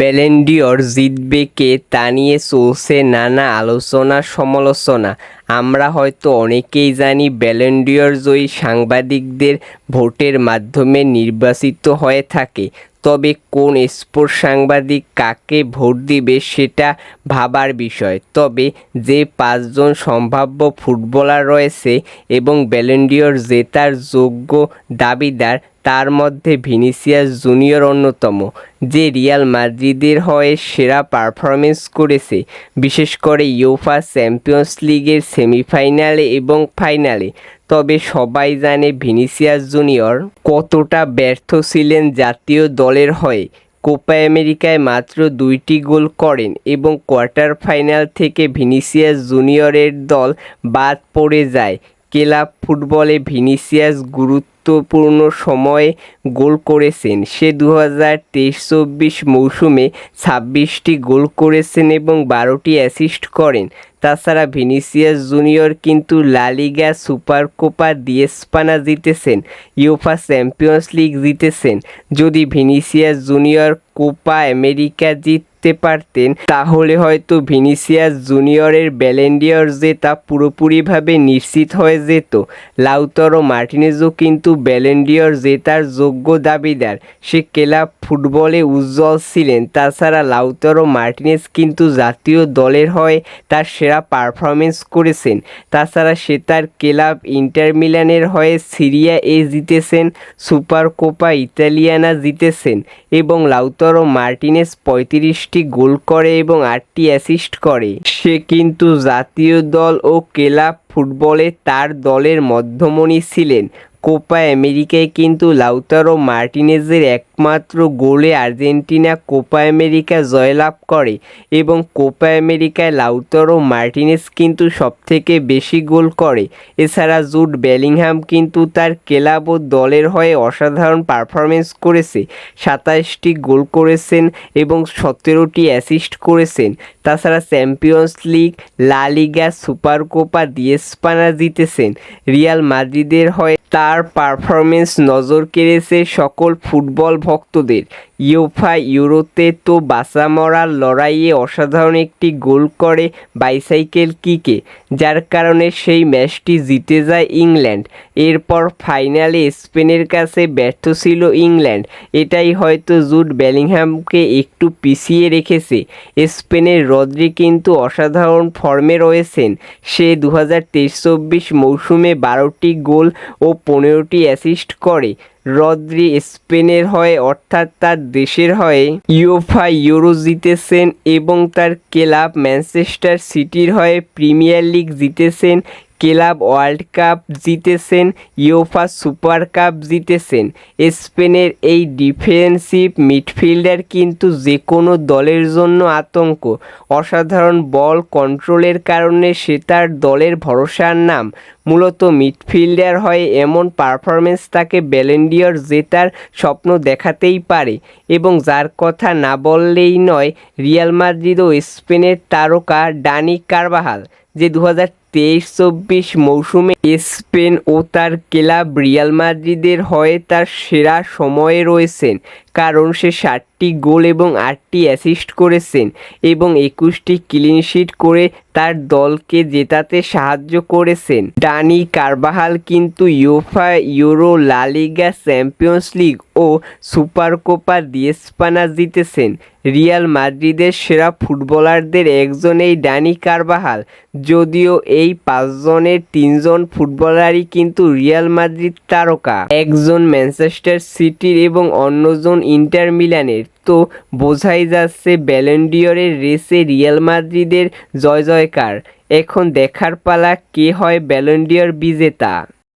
Ballon d'Or জিতবে কে তা নিয়ে চলছে নানা আলোচনা সমালোচনা। আমরা হয়তো অনেকেই জানি ব্যালেন্ডিয়র জয়ী সাংবাদিকদের ভোটের মাধ্যমে নির্বাচিত হয়ে থাকে। তবে কোন স্পোর্টস সাংবাদিক কাকে ভোট দিবে সেটা ভাবার বিষয়। তবে যে পাঁচজন সম্ভাব্য ফুটবলার রয়েছে এবং ব্যালেন্ডিয়র জেতার যোগ্য দাবিদার তার মধ্যে ভিনিসিয়াস জুনিয়র অন্যতম, যে রিয়াল মাদ্রিদের হয়ে সেরা পারফরমেন্স করেছে, বিশেষ করে ইউফা চ্যাম্পিয়ন্স লিগের সেমিফাইনালে এবং ফাইনালে। তবে সবাই জানে ভিনিসিয়াস জুনিয়র কতটা ব্যর্থ ছিলেন জাতীয় দলের হয়ে। কোপা আমেরিকায় মাত্র দুইটি গোল করেন এবং কোয়ার্টার ফাইনাল থেকে ভিনিসিয়াস জুনিয়রের দল বাদ পড়ে যায়। ক্লাব ফুটবলে ভিনিসিয়াস গুরুত্বপূর্ণ সময়ে গোল করেছেন। সে দু হাজার তেইশ চব্বিশ মৌসুমে ছাব্বিশটি গোল করেছেন এবং বারোটি অ্যাসিস্ট করেন। তাছাড়া ভিনিসিয়াস জুনিয়র কিন্তু LaLiga super copa de Espana জিতেছেন, ইউফা চ্যাম্পিয়ন্স লিগ জিতেছেন। যদি ভিনিসিয়াস জুনিয়র কোপা আমেরিকা জিততে পারতেন, তাহলে হয়তো ভিনিসিয়াস জুনিয়রের ব্যালেন্ডিয়র জেতা পুরোপুরিভাবে নিশ্চিত হয়ে যেত। লাউতরো মার্টিনেজও কিন্তু ব্যালেন্ডিয়র জেতার যোগ্য দাবিদার। সে ক্লাব ফুটবলে উজ্জ্বল ছিলেন। তাছাড়া লাউতরো মার্টিনেজ কিন্তু জাতীয় দলের হয়ে তার সেরা পারফরমেন্স করেছেন। তাছাড়া সে তার ক্লাব ইন্টার মিলানের হয়ে সিরিয়া এ জিতেছেন, সুপার কোপা ইতালিয়ানা জিতেছেন এবং লাউতরো মার্টিনেস পঁয়ত্রিশটি গোল করে এবং আটটি অ্যাসিস্ট করে। সে কিন্তু জাতীয় দল ও ক্লাব ফুটবলে তার দলের মধ্যমণি ছিলেন। কোপা আমেরিকায় কিন্তু লাউতারো মার্টিনেজের একমাত্র গোলে আর্জেন্টিনা কোপা আমেরিকা জয়লাভ করে এবং কোপা আমেরিকায় লাউতারো মার্টিনেজ কিন্তু সবথেকে বেশি গোল করে। এছাড়া জুট বেলিংহাম কিন্তু তার ক্লাব ও দলের হয়ে অসাধারণ পারফরমেন্স করেছে সাতাশটি গোল করেছেন এবং সতেরোটি অ্যাসিস্ট করেছেন। তাছাড়া চ্যাম্পিয়ন্স লিগ লা লিগা সুপার কোপা দিয়েস্পানা জিতেছেন। রিয়াল মাদ্রিদের হয়ে তার পারফরমেন্স নজর কেড়েছে সকল ফুটবল ভক্তদের। ইউফা ইউরোতে তো বাঁচা মরার লড়াইয়ে অসাধারণ একটি গোল করে বাইসাইকেল কিকে, যার কারণে সেই ম্যাচটি জিতে যায় ইংল্যান্ড। এরপর ফাইনালে স্পেনের কাছে ব্যর্থ ছিল ইংল্যান্ড। এটাই হয়তো জুট বেলিংহামকে একটু পিছিয়ে রেখেছে। স্পেনের রদ্রি কিন্তু অসাধারণ ফর্মে রয়েছেন। সে দু হাজার চব্বিশ মৌসুমে বারোটি গোল ও পনেরোটি অ্যাসিস্ট করে। রদ্রি স্পেনের হয়ে, অর্থাৎ তার দেশের হয়ে, ইউফা ইউরো জিতেছেন এবং তার ক্লাব ম্যানচেস্টার সিটির হয়ে প্রিমিয়ার লিগ জিতেছেন ক্লাব ওয়ার্ল্ড কাপ জিতেছেন, ইউফা সুপার কাপ জিতেছেন। স্পেনের এই ডিফেন্সিভ মিডফিল্ডার কিন্তু যে কোনো দলের জন্য আতঙ্ক। অসাধারণ বল কন্ট্রোলের কারণে সে তার দলের ভরসার নাম। মূলত মিডফিল্ডার হয় এমন পারফরমেন্স তাকে ব্যালেন্ডিয়র জেতার স্বপ্ন দেখাতেই পারে এবং যার কথা না বললেই নয়, রিয়াল মাদ্রিদ ও স্পেনের তারকা ডানি কারবাহাল, যে দু হাজার তেইশ চব্বিশ মৌসুমে স্পেন ও তার ক্লাব রিয়াল মাদ্রিদের হয়ে তার সেরা সময়ে রয়েছেন, কারণ সে ষাটটি গোল এবং আটটি অ্যাসিস্ট করেছেন এবং একুশটি ক্লিনশিট করে তার দলকে জেতাতে সাহায্য করেছেন। ডানি কারবাহাল কিন্তু UEFA Euro LaLiga Champions League ও সুপার কোপা দিয়েস্পানা জিতেছেন। রিয়াল মাদ্রিদের সেরা ফুটবলারদের একজন এই ডানি কারবাহাল। যদিও এই পাঁচজনের তিনজন ফুটবলারই কিন্তু রিয়াল মাদ্রিদ তারকা। একজন ম্যানচেস্টার সিটির এবং অন্যজন ইন্টার মিলানের। তো বোঝাই যাচ্ছে ব্যালেন্ডিয়রের রেসে রিয়াল মাদ্রিদের জয় জয়কার এখন দেখার পালা কে হয় ব্যালেন্ডিয়র বিজেতা?